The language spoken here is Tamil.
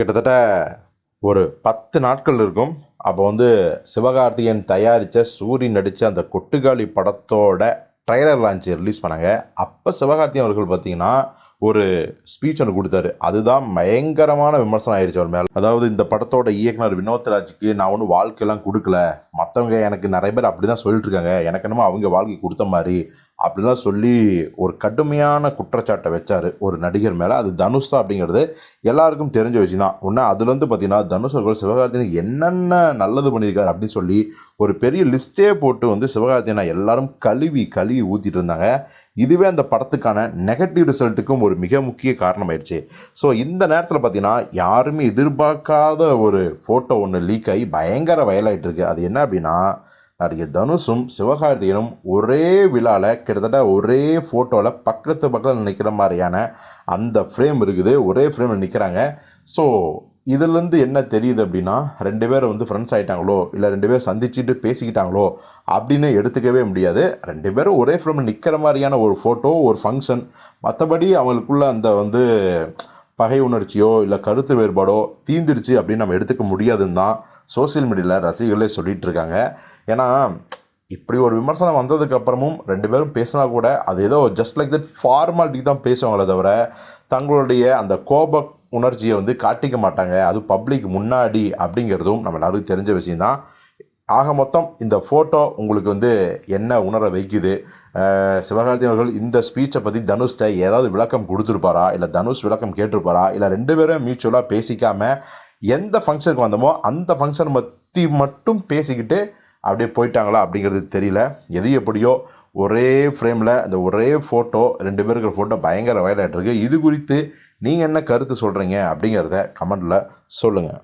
கிட்டத்தட்ட ஒரு பத்து நாட்கள் இருக்கும். அப்போ வந்து சிவகார்த்திகேயன் தயாரித்த சூரி நடித்த அந்த கொட்டுக்காளி படத்தோட ட்ரைலர் லான்ச் ரிலீஸ் பண்ணாங்க. அப்போ சிவகார்த்திகேயன் அவர்கள் பார்த்திங்கன்னா ஒரு ஸ்பீச் ஒன்று கொடுத்தாரு. அதுதான் பயங்கரமான விமர்சனம் ஆயிடுச்சு அவர் மேலே. அதாவது இந்த படத்தோட இயக்குனர் வினோத்ராஜுக்கு நான் ஒன்றும் வாழ்க்கையெல்லாம் கொடுக்கல. மற்றவங்க எனக்கு நிறைய பேர் அப்படி தான் சொல்லிட்டு இருக்காங்க எனக்கு என்னமோ அவங்க வாழ்க்கை கொடுத்த மாதிரி அப்படிலாம் சொல்லி ஒரு கடுமையான குற்றச்சாட்டை வச்சார் ஒரு நடிகர் மேலே. அது தனுஷ் தான் அப்படிங்கிறது எல்லாருக்கும் தெரிஞ்ச விஷயம் தான். ஒன்று அதுலேருந்து பார்த்தீங்கன்னா தனுஷ் அவர்கள் என்னென்ன நல்லது பண்ணியிருக்காரு அப்படின்னு சொல்லி ஒரு பெரிய லிஸ்ட்டே போட்டு வந்து சிவகார்த்திகேயனை எல்லாரும் கழுவி கழுவி ஊற்றிட்டு இருந்தாங்க. இதுவே அந்த படத்துக்கான நெகட்டிவ் ரிசல்ட்டுக்கும் ஒரு மிக முக்கிய காரணமாயிடுச்சு ஸோ இந்த நேரத்தில் பார்த்தீங்கன்னா யாருமே எதிர்பார்க்காத ஒரு ஃபோட்டோ ஒன்று லீக் ஆகி பயங்கர வயலாகிட்டு இருக்குது அது என்ன அப்படின்னா நடிகர் தனுஷும் சிவகார்த்திகனும் ஒரே விழாவில் கிட்டத்தட்ட ஒரே ஃபோட்டோவில் பக்கத்து பக்கத்தில் நிற்கிற மாதிரியான அந்த ஃப்ரேம் இருக்குது. ஒரே ஃப்ரேமில் நிற்கிறாங்க ஸோ இதுலேருந்து என்ன தெரியுது அப்படின்னா ரெண்டு பேரும் வந்து ஃப்ரெண்ட்ஸ் ஆகிட்டாங்களோ இல்லை ரெண்டு பேரும் சந்திச்சுட்டு பேசிக்கிட்டாங்களோ அப்படின்னு எடுத்துக்கவே முடியாது. ரெண்டு பேரும் ஒரே ஃப்ரேமில் நிற்கிற மாதிரியான ஒரு ஃபோட்டோ ஒரு ஃபங்க்ஷன் மற்றபடி அவங்களுக்குள்ள அந்த வந்து பகை உணர்ச்சியோ இல்லை கருத்து வேறுபாடோ தீந்துருச்சு அப்படின்னு நம்ம எடுத்துக்க முடியாதுன்னு தான் சோசியல் மீடியாவில் ரசிகர்களே சொல்லிகிட்டு இருக்காங்க. ஏன்னா இப்படி ஒரு விமர்சனம் வந்ததுக்கப்புறமும் ரெண்டு பேரும் பேசினா கூட அது ஏதோ ஜஸ்ட் லைக் தட் ஃபார்மாலிட்டி தான் பேசுவாங்களே தவிர தங்களுடைய அந்த கோப உணர்ச்சியை வந்து காட்டிக்க மாட்டாங்க. அது பப்ளிக் முன்னாடி அப்படிங்கிறதும் நம்ம எல்லாருக்கும் தெரிஞ்ச விஷயந்தான் ஆக மொத்தம் இந்த ஃபோட்டோ உங்களுக்கு வந்து என்ன உணர வைக்குது? சிவகார்த்தி அவர்கள் இந்த ஸ்பீச்சை பற்றி தனுஷ்ட ஏதாவது விளக்கம் கொடுத்துருப்பாரா? இல்லை தனுஷ் விளக்கம் கேட்டிருப்பாரா? இல்லை ரெண்டு பேரும் மியூச்சுவலாக பேசிக்காமல் எந்த ஃபங்க்ஷனுக்கு வந்தோமோ அந்த ஃபங்க்ஷன் பற்றி மட்டும் பேசிக்கிட்டு அப்படியே போயிட்டாங்களா அப்படிங்கிறது தெரியல. எது எப்படியோ ஒரே ஃப்ரேமில் அந்த ஒரே ஃபோட்டோ ரெண்டு பேருக்கு ஃபோட்டோ பயங்கர வயலாகிட்டு இருக்குது இது குறித்து நீங்கள் என்ன கருத்து சொல்கிறீங்க அப்படிங்கிறத கமெண்டில் சொல்லுங்கள்